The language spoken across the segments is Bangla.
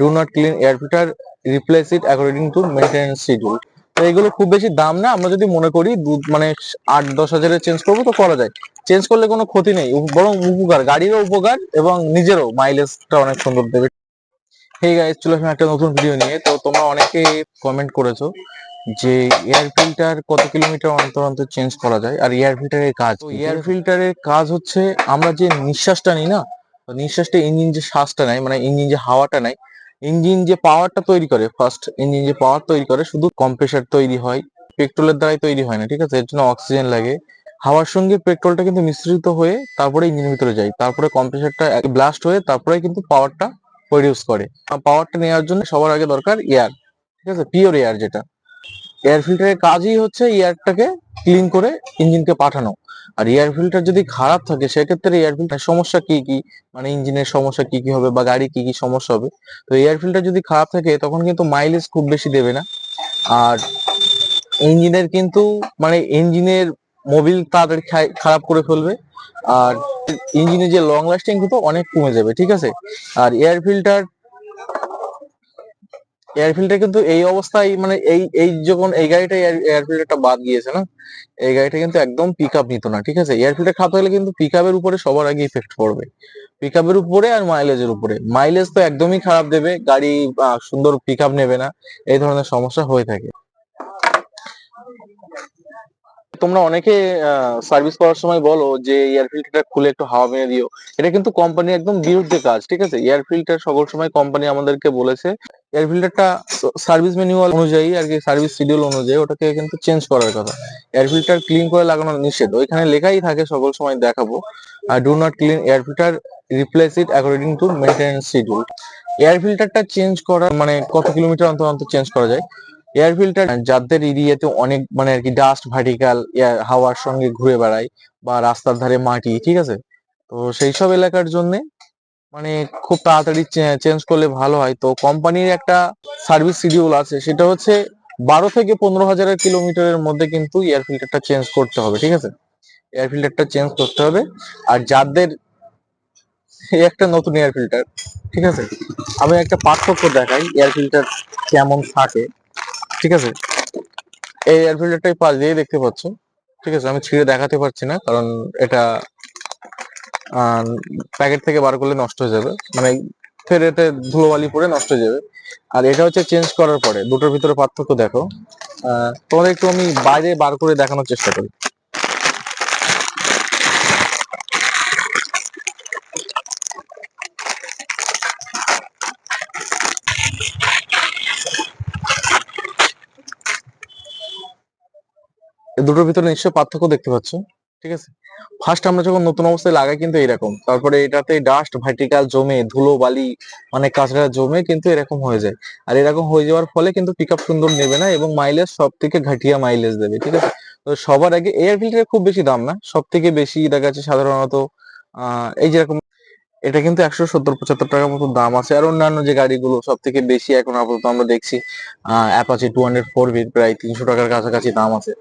Do not clean air filter replace it according to maintenance schedule তো এগুলো খুব বেশি দাম না, আমরা যদি মনে করি মানে আট, দশ হাজারে চেঞ্জ করব তো করা যায়। চেঞ্জ করলে কোনো ক্ষতি নেই বরং উপকার, গাড়িরও উপকার এবং নিজেরও মাইলেজটা অনেক সুন্দর দেবে। হেই গাইস চলে আসলাম একটা নতুন ভিডিও নিয়ে। তো তোমরা অনেকে কমেন্ট করেছ যে এয়ার ফিল্টার কত কিলোমিটার অন্তর অন্তর চেঞ্জ করা যায় আর এয়ার ফিল্টারের কাজ এয়ার ফিল্টারের কাজ হচ্ছে আমরা যে নিঃশ্বাসটা নিই না, নিঃশ্বাসটা ইঞ্জিন যে শ্বাসটা নেয় মানে ইঞ্জিন যে হাওয়াটা নেয় ইঞ্জিন যে পাওয়ারটা তৈরি করে ফার্স্ট ইঞ্জিন যে পাওয়ার তৈরি করে, শুধু কম্প্রেসার তৈরি হয় পেট্রোলের দ্বারাই তৈরি হয় না, ঠিক আছে? এর জন্য অক্সিজেন লাগে। হাওয়ার সঙ্গে পেট্রোলটা কিন্তু মিশ্রিত হয়ে তারপরে ইঞ্জিনের ভিতরে যায়। তারপরে কম্প্রেসারটা ব্লাস্ট হয়ে তারপরে কিন্তু পাওয়ারটা প্রডিউস করে। পাওয়ারটা নেওয়ার জন্য সবার আগে দরকার এয়ার ঠিক আছে? পিওর এয়ার যেটা। এয়ার ফিল্টারের কাজই হচ্ছে এয়ারটাকে ক্লিন করে ইঞ্জিনকে পাঠানো। আর এয়ার ফিল্টার যদি খারাপ থাকে, সেক্ষেত্রে এয়ার ফিল্টার সমস্যা কি কি? মানে ইঞ্জিনের সমস্যা কি কি হবে বা গাড়ি কি কি সমস্যা হবে? তো এয়ার ফিল্টার যদি খারাপ থাকে, তখন কিন্তু মাইলেজ খুব বেশি দেবে না। আর ইঞ্জিনের কিন্তু মানে ইঞ্জিনের মোবিল খাই- খারাপ করে ফেলবে। আর ইঞ্জিনের যে লং লাস্টিং কিন্তু অনেক কমে যাবে, ঠিক আছে? আর এয়ার ফিল্টার এয়ার ফিল্টার কিন্তু এই অবস্থায় মানে এই এই যখন এই গাড়িটা এয়ার ফিল্টারটা বাদ গিয়েছে না, এই গাড়িটা কিন্তু একদম পিক আপ নিত না, ঠিক আছে? এয়ার ফিল্টার খারাপ হলে কিন্তু পিক আপের উপরে সবার আগে ইফেক্ট পড়বে। পিক আপের উপরে আর মাইলেজের উপরে। মাইলেজ তো একদমই খারাপ দেবে, গাড়ি সুন্দর পিক আপ নেবে না, এই ধরনের সমস্যা হয়ে থাকে। তোমরা অনেকে সার্ভিস করার সময় বলো যে এয়ার ফিল্টারটা খুলে একটু হাওয়া মেরে দিও। এটা কিন্তু কোম্পানি একদম বিরুদ্ধে কাজ, ঠিক আছে? এয়ার ফিল্টার সকল সময় কোম্পানি আমাদেরকে বলেছে এয়ার ফিল্টারটা সার্ভিস ম্যানুয়াল অনুযায়ী আর কি সার্ভিস শিডিউল অনুযায়ী ওটাকে কিন্তু চেঞ্জ করার কথা। এয়ার ফিল্টার ক্লিন করে লাগানো নিষেধ, ওইখানে লেখাই থাকে সকল সময় দেখাবো। আর do not clean air filter replace it according to maintenance schedule air ফিল্টারটা চেঞ্জ করা মানে কত কিলোমিটার অন্তর অন্তর চেঞ্জ করা যায়? এয়ার ফিল্টার যাদের এরিয়াতে অনেক মানে আর কি ডাস্ট ভার্টিক্যাল এয়ার হাওয়ার সঙ্গে ঘুরে বেড়ায় বা রাস্তার ধারে মাটি, ঠিক আছে? তো সেই সব এলাকার জন্য মানে খুব তাড়াতাড়ি চেঞ্জ করলে ভালো হয়। তো কোম্পানির একটা সার্ভিস শিডিউল আছে, সেটা হচ্ছে বারো থেকে পনেরো হাজারের কিলোমিটারের মধ্যে কিন্তু এয়ার ফিল্টারটা চেঞ্জ করতে হবে, ঠিক আছে? এয়ার ফিল্টারটা চেঞ্জ করতে হবে। আর যাদের একটা নতুন এয়ার ফিল্টার ঠিক আছে? আমি একটা পার্থক্য দেখাই এয়ার ফিল্টার কেমন থাকে। ঠিক আছে? এই এয়ার ফিল্টারটাই পাশ দিয়ে দেখতে পাচ্ছ। ঠিক আছে, আমি ছিঁড়ে দেখাতে পারছি না, কারণ এটা প্যাকেট থেকে বার করলে নষ্ট হয়ে যাবে। মানে ফের এতে ধুলোবালি পরে নষ্ট হয়ে যাবে। আর এটা হচ্ছে চেঞ্জ করার পরে, দুটোর ভিতরে পার্থক্য দেখো। তোমাদের একটু আমি বাইরে বার করে দেখানোর চেষ্টা করি। দুটোর ভিতরে নিশ্চয়ই পার্থক্য দেখতে পাচ্ছ, ঠিক আছে? ফার্স্ট আমরা যখন নতুন অবস্থায় লাগাই কিন্তু এরকম তারপরে এটাতে ডাস্ট ভার্টিক্যাল জমে, ধুলো, বালি মানে কাঁচড়া জমে কিন্তু এরকম হয়ে যায়। আর এরকম হয়ে যাওয়ার ফলে কিন্তু পিক সুন্দর নেবে না এবং মাইলেজ সব থেকে ঘাটিয়া মাইলেজ দেবে, ঠিক আছে? তো সবার আগে এয়ার ফিল্টারের খুব বেশি দাম না সব থেকে বেশি দেখা যাচ্ছে সাধারণত এই যেরকম এটা কিন্তু একশো সত্তর, পঁচাত্তর টাকার মতো দাম আছে। আর অন্যান্য যে গাড়িগুলো সব থেকে বেশি এখন আপাতত আমরা দেখছি অ্যাপাচি টু হান্ড্রেড ফোর প্রায় তিনশো টাকার কাছাকাছি দাম আছে।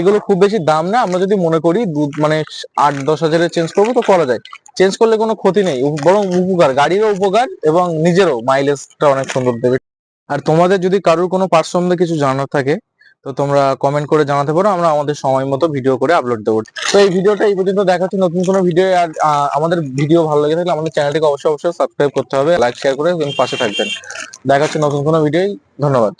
এগুলো খুব বেশি দাম না, আমরা যদি মনে করি মানে আট, দশ হাজারে চেঞ্জ করব তো করা যায়। চেঞ্জ করলে কোনো ক্ষতি নেই বরং উপকার, গাড়িরও উপকার এবং নিজেরও মাইলেজটা অনেক সুন্দর দেবে। আর তোমাদের যদি কারোর কোনো পার্ট সম্বন্ধে কিছু জানার থাকে, তো তোমরা কমেন্ট করে জানাতে পারো, আমরা আমাদের সময় মতো ভিডিও করে আপলোড দেবো। তো এই ভিডিওটা এই পর্যন্ত দেখাচ্ছি নতুন কোনো ভিডিও আর আমাদের ভিডিও ভালো লেগে থাকলে আমাদের চ্যানেলটিকে অবশ্যই অবশ্যই সাবস্ক্রাইব করতে হবে লাইক শেয়ার করে পাশে থাকবেন। দেখাচ্ছি নতুন কোনো ভিডিও ধন্যবাদ।